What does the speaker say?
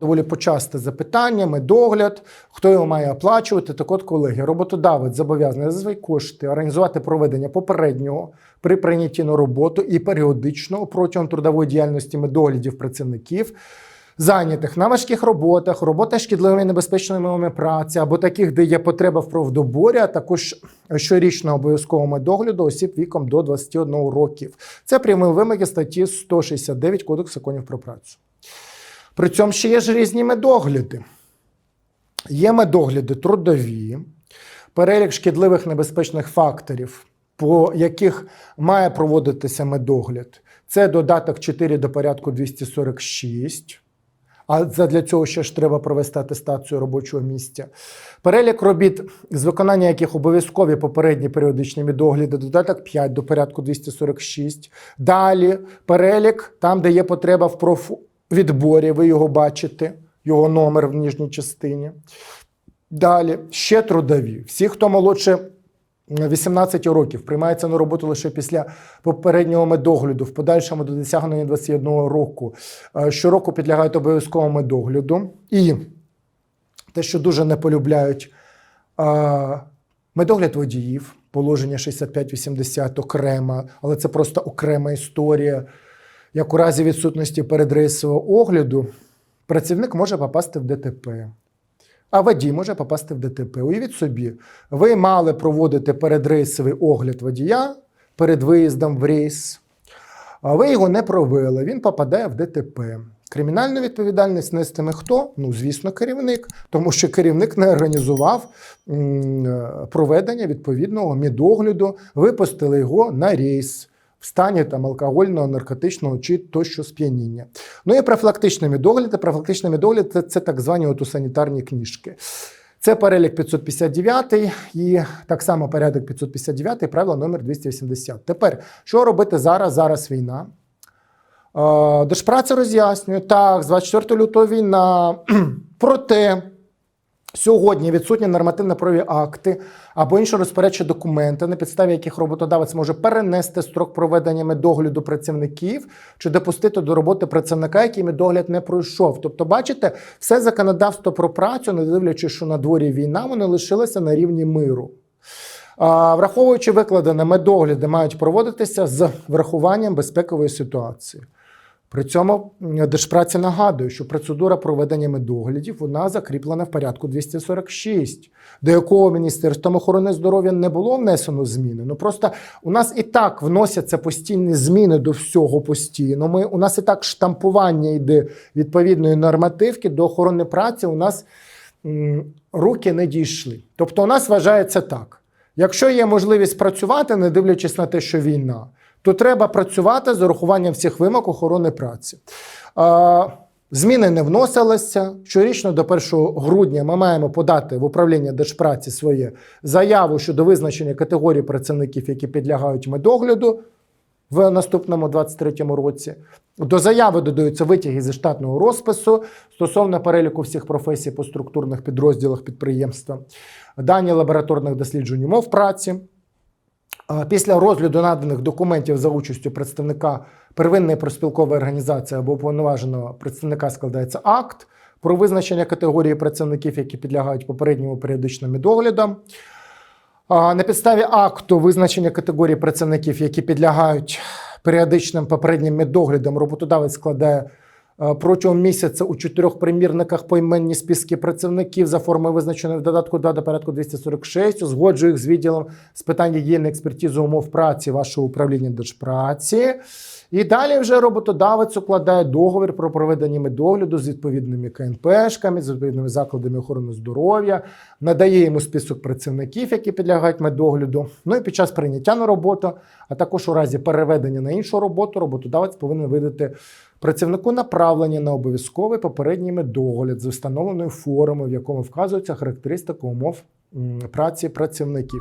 Доволі почасте запитання, медогляд, хто його має оплачувати. Так от, колеги, роботодавець зобов'язаний за свої кошти організувати проведення попереднього при прийнятті на роботу і періодичного протягом трудової діяльності медоглядів працівників, зайнятих на важких роботах, роботах шкідливими і небезпечними праці або таких, де є потреба в правдоборі, а також щорічного обов'язкового медогляду осіб віком до 21 років. Це прямі вимоги статті 169 Кодексу законів про працю. При цьому ще є ж різні медогляди. Є медогляди трудові, перелік шкідливих небезпечних факторів, по яких має проводитися медогляд. Це додаток 4 до порядку 246. А для цього ще ж треба провести атестацію робочого місця. Перелік робіт, з виконання яких обов'язкові попередні періодичні медогляди, додаток 5 до порядку 246. Далі перелік, там, де є потреба в профвідборі, ви його бачите, його номер в нижній частині. Далі ще трудові. Всі, хто молодше 18 років, приймається на роботу лише після попереднього медогляду, в подальшому до досягнення 21 року. Е, Щороку підлягають обов'язковому медогляду. І те, що дуже не полюбляють е, медогляд водіїв, положення 65-80 окрема, але це просто окрема історія. Як у разі відсутності передрейсового огляду, працівник може попасти в ДТП. А водій може попасти в ДТП. Уявіть собі, ви мали проводити передрейсовий огляд водія перед виїздом в рейс, а ви його не провели, він попадає в ДТП. Кримінальну відповідальність нестиме хто? Ну, звісно, керівник, тому що керівник не організував проведення відповідного медогляду, випустили його на рейс стані там алкогольного, наркотичного чи тощо сп'яніння. Ну і профілактичні медогляди. Профілактичні медогляди це, це так звані от санітарні книжки. Це перелік 559 і так само порядок 559, правило номер 280. Тепер, що робити зараз? Зараз війна. Е, Держпраця роз'яснює, так, з 24 лютого війна. Проте сьогодні відсутні нормативно-правові акти або інші розпорядчі документи, на підставі яких роботодавець може перенести строк проведення медогляду працівників чи допустити до роботи працівника, який медогляд не пройшов. Тобто, бачите, все законодавство про працю, не дивлячись, що на дворі війна, воно лишилося на рівні миру. Враховуючи викладене, медогляди мають проводитися з врахуванням безпекової ситуації. При цьому Держпраця нагадує, що процедура проведення медоглядів вона закріплена в порядку 246, до якого Міністерством охорони здоров'я не було внесено зміни. Ну просто у нас і так вносяться постійні зміни до всього постійно. Ми, у нас і так штампування йде відповідної нормативки до охорони праці. У нас руки не дійшли. Тобто, у нас вважається так: якщо є можливість працювати, не дивлячись на те, що війна то треба працювати з урахуванням всіх вимог охорони праці. Зміни не вносилися. Щорічно до 1 грудня ми маємо подати в управління Держпраці своє заяву щодо визначення категорії працівників, які підлягають медогляду в наступному 23-му році. До заяви додаються витяги зі штатного розпису стосовно переліку всіх професій по структурних підрозділах підприємства, дані лабораторних досліджень умов праці. Після розгляду наданих документів за участю представника первинної проспілкової організації або уповноваженого представника складається акт про визначення категорії працівників, які підлягають попередньому періодичним медоглядам. А На підставі акту визначення категорії працівників, які підлягають періодичним попереднім медоглядам, роботодавець складає протягом місяця у чотирьох примірниках поіменні списки працівників за формою визначеної в додатку 2 до порядку 246, узгоджує їх з відділом з питань гігієни експертизи умов праці вашого управління Держпраці. І далі вже роботодавець укладає договір про проведення медогляду з відповідними КНПшками, з відповідними закладами охорони здоров'я, надає йому список працівників, які підлягають медогляду. Ну і під час прийняття на роботу, а також у разі переведення на іншу роботу, роботодавець повинен видати працівнику направлення на обов'язковий попередній медогляд з встановленою формою, в якому вказується характеристика умов праці працівників.